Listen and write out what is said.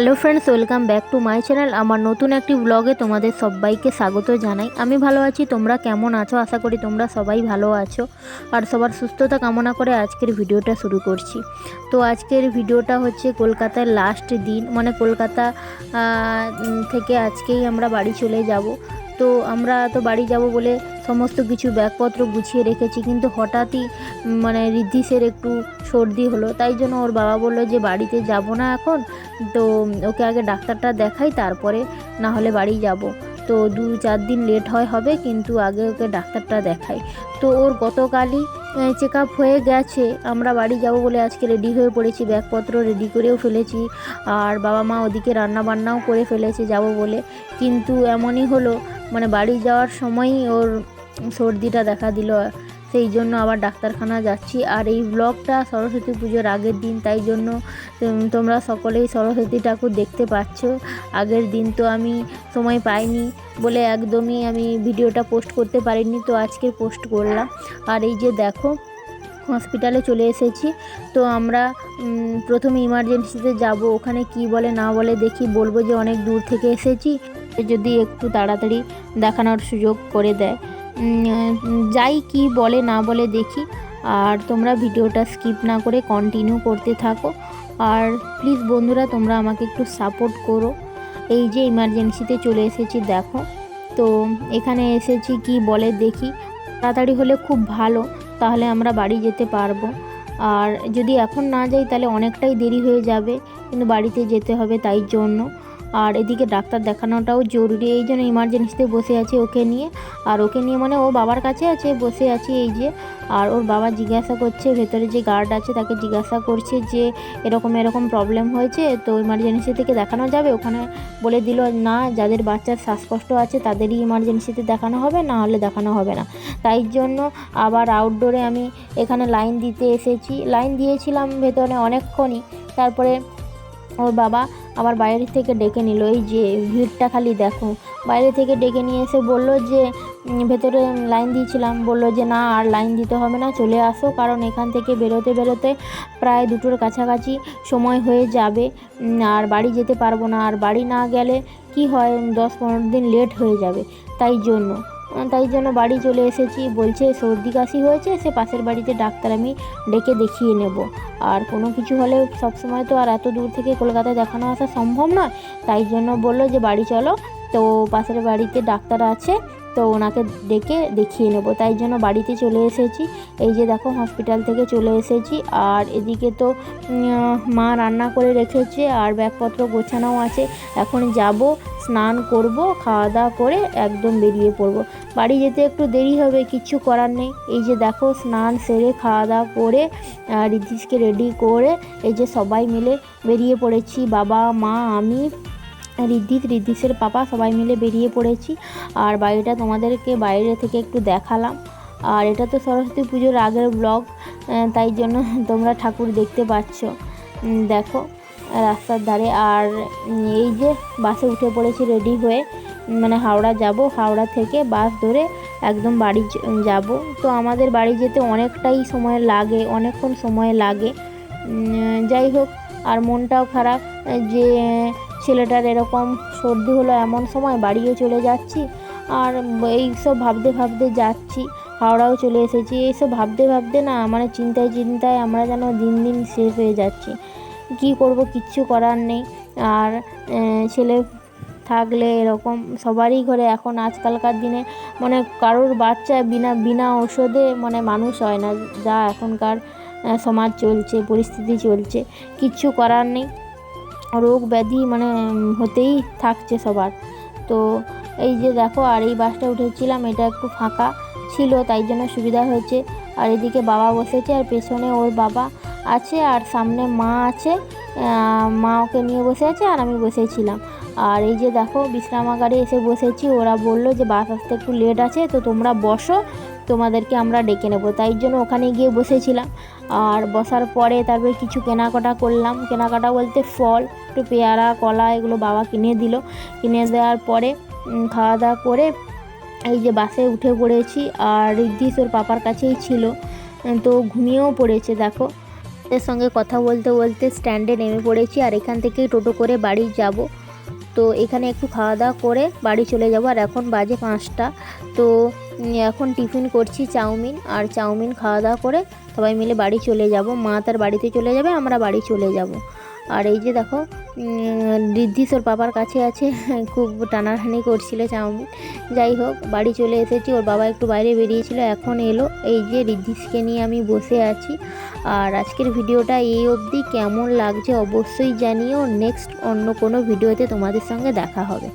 Hello friends welcome back to my channel আমার নতুন একটি ব্লগে তোমাদের সবাইকে স্বাগত জানাই। আমি ভালো আছি, তোমরা কেমন আছো? আশা করি তোমরা সবাই ভালো আছো আর সবার সুস্থতা কামনা করে আজকের ভিডিওটা শুরু করছি। তো আজকের ভিডিওটা হচ্ছে কলকাতার লাস্ট দিন মানে কলকাতা থেকে আজকেই আমরা বাড়ি চলে যাব। তো আমরা তো বাড়ি যাব বলে সমস্ত কিছু ব্যাগপত্র গুছিয়ে রেখেছি, কিন্তু হঠাৎই মানে ঋদ্ধিসের একটু সর্দি হলো। তাই জন্য ওর বাবা বলল যে বাড়িতে যাব না এখন, তো ওকে আগে ডাক্তারটা দেখাই, তারপরে না হলে বাড়ি যাব। তো দু চার দিন লেট হয় হবে, কিন্তু আগে ওকে ডাক্তারটা দেখাই। তো ওর গতকালই চেক আপ হয়ে গেছে। আমরা বাড়ি যাব বলে আজকে রেডি হয়ে পড়েছি, ব্যাগপত্র রেডি করেও ফেলেছি। আর বাবা মা ওদিকে রান্না বান্নাও করে ফেলেছে যাব বলে। কিন্তু এমনই হলো মানে বাড়ি যাওয়ার সময়ই ওর সর্দিটা দেখা দিল। সেই জন্য আবার ডাক্তারখানা যাচ্ছি। আর এই ব্লগটা সরস্বতী পুজোর আগের দিন, তাই জন্য তোমরা সকলেই সরস্বতী ঠাকুর দেখতে পাচ্ছ। আগের দিন তো আমি সময় পাইনি বলে একদমই আমি ভিডিওটা পোস্ট করতে পারিনি, তো আজকে পোস্ট করলাম। আর এই যে দেখো, হসপিটালে চলে এসেছি। তো আমরা প্রথমে ইমার্জেন্সিতে যাব, ওখানে কি বলে না বলে দেখি। বলব যে অনেক দূর থেকে এসেছি। যদি একটু তাড়াতাড়ি দেখানোর সুযোগ করে দেয়। যাই কি বলে না বলে দেখি। আর তোমরা ভিডিওটা স্কিপ না করে কন্টিনিউ করতে থাকো। আর প্লিজ বন্ধুরা, তোমরা আমাকে একটু সাপোর্ট করো। এই যে ইমার্জেন্সিতে চলে এসেছি, দেখো। তো এখানে এসেছি কি বলে দেখি। তাড়াতাড়ি হলে খুব ভালো, তাহলে আমরা বাড়ি যেতে পারব। আর যদি এখন না যাই, তাহলে অনেকটাই দেরি হয়ে যাবে। কিন্তু বাড়িতে যেতে হবে তাই জন্য। আর এদিকে ডাক্তার দেখানোটাও জরুরি। এই জন্য ইমার্জেন্সিতে বসে আছি ওকে নিয়ে। আর ওকে নিয়ে মানে ও বাবার কাছে আছে, বসে আছি এই যে। আর ওর বাবা জিজ্ঞাসা করছে, ভেতরে যে গার্ড আছে তাকে জিজ্ঞাসা করছে যে এরকম এরকম প্রবলেম হয়েছে, তো ইমার্জেন্সি থেকে দেখানো যাবে? ওখানে বলে দিল, না, যাদের বাচ্চার শ্বাসকষ্ট আছে তাদেরই ইমার্জেন্সিতে দেখানো হবে, না হলে দেখানো হবে না। তাই জন্য আবার আউটডোরে আমি এখানে লাইন দিতে এসেছি। লাইন দিয়েছিলাম ভেতরে অনেকক্ষণই। তারপরে ওর বাবা আবার বাইরে থেকে ডেকে নিল, এই যে ভিড়টা খালি দেখো। বাইরে থেকে ডেকে নিয়ে এসে বলল যে ভেতরে লাইন দিয়েছিলাম। বলল যে, না, আর লাইন দিতে হবে না, চলে আসো, কারণ এখান থেকে বেরোতে বেরোতে প্রায় দুটোর কাছাকাছি সময় হয়ে যাবে। আর বাড়ি যেতে পারব না, আর বাড়ি না গেলে কি হয়, দশ পনেরো দিন লেট হয়ে যাবে। তাই জন্য তাই জন্য বাড়ি চলে এসেছি। বলছে, সর্দি কাশি হয়েছে, সে পাশের বাড়িতে ডাক্তার আমি ডেকে দেখিয়ে নেব। আর কোনো কিছু হলে সবসময় তো আর এত দূর থেকে কলকাতায় দেখানো আসা সম্ভব নয়। তাই জন্য বলল যে, বাড়ি চলো। তো পাশের বাড়িতে ডাক্তার আছে। তো ওনাকে ডেকে দেখিয়ে নেব। তাই জন্য বাড়িতে চলে এসেছি। এই যে দেখো হসপিটাল থেকে চলে এসেছি। আর এদিকে তো মা রান্না করে রেখেছে আর ব্যাগপত্র গোছানোও আছে। এখন যাব, স্নান করব, খাওয়া দাওয়া করে একদম বেরিয়ে পড়ব। বাড়ি যেতে একটু দেরি হবে কিচ্ছু করার নেই। এই যে দেখো, স্নান সেরে, খাওয়া দাওয়া করে রিদ্ধিসকে রেডি করে, এই যে সবাই মিলে বেরিয়ে পড়েছি। বাবা, মা, আমি রিদ্ধিস রিদ্ধিসের পাপা, সবাই মিলে বেরিয়ে পড়েছি। আর বাড়িটা তোমাদেরকে বাইরে থেকে একটু দেখালাম। আর এটা তো সরস্বতী পুজোর আগের ব্লগ তাই জন্য তোমরা ঠাকুর দেখতে পাচ্ছ দেখো, রাস্তার ধারে। আর এই যে বাসে উঠে পড়েছি রেডি হয়ে মানে হাওড়া যাব। হাওড়া থেকে বাস ধরে একদম বাড়ি যাব। তো আমাদের বাড়ি যেতে অনেকটাই সময় লাগে, অনেকক্ষণ সময় লাগে। যাই হোক, আর মনটাও খারাপ যে ছেলেটার এরকম সর্দি হলো এমন সময় বাড়িও চলে যাচ্ছি আর এই সব ভাবতে ভাবতে যাচ্ছি, হাওড়াও চলে এসেছি। এইসব ভাবতে ভাবতে না মানে চিন্তায় চিন্তায় আমরা যেন দিন দিন শেষ হয়ে যাচ্ছি। কী করব কিচ্ছু করার নেই। আর ছেলে থাকলে এরকম সবারই ঘরে এখন আজকালকার দিনে মানে কারোর বাচ্চা বিনা বিনা ওষুধে মানে মানুষ হয় না। যা এখনকার সমাজ চলছে, পরিস্থিতি চলছে। কিচ্ছু করার নেই। রোগ ব্যাধি মানে হতেই থাকছে সবার। তো এই যে দেখো, আর এই বাসটা উঠেছিলাম, এটা একটু ফাঁকা ছিল, তাই জন্য সুবিধা হয়েছে। আর এদিকে বাবা বসেছে, আর পেছনে ওর বাবা আছে, আর সামনে মা আছে। মা ওকে নিয়ে বসে আছে, আর আমি বসেছিলাম। আর এই যে দেখো বিশ্রামাগারে এসে বসেছি। ওরা বলল যে, বাস আসতে একটু লেট আছে, তো তোমরা বসো, তোমাদেরকে আমরা ডেকে নেব। তাই জন্য ওখানে গিয়ে বসেছিলাম। আর বসার পরে তারপরে কিছু কেনাকাটা করলাম। কেনাকাটা বলতে ফল, একটু পেয়ারা, কলা এগুলো বাবা কিনে দিল। কিনে দেওয়ার পরে খাওয়া দাওয়া করে এই যে বাসে উঠে পড়েছি। আর রিদ্ধিস ওর পাপার কাছেই ছিল। তো ঘুমিয়েও পড়েছে, দেখো। এর সঙ্গে কথা বলতে বলতে স্ট্যান্ডে নেমে পড়েছি। আর এখান থেকেই টোটো করে বাড়ি যাব। তো এখানে একটু খাওয়া দাওয়া করে বাড়ি চলে যাব। আর এখন বাজে পাঁচটা। তো এখন টিফিন করছি চাউমিন। আর চাউমিন খাওয়া দাওয়া করে সবাই মিলে বাড়ি চলে যাব। মা তার বাড়িতে চলে যাবে, আমরা বাড়ি চলে যাব। আর এই যে দেখো ঋদ্ধি ওর বাবার কাছে আছে, খুব টানাহানি করছিল চাউমিন। যাই হোক, বাড়ি চলে এসেছি, ওর বাবা একটু বাইরে বেরিয়েছিল, এখন এলো। এই যে ঋদ্ধিসকে নিয়ে আমি বসে আছি। আর আজকের ভিডিওটা এই অবধি, কেমন লাগছে অবশ্যই জানিও। নেক্সট অন্য কোনো ভিডিওতে তোমাদের সঙ্গে দেখা হবে।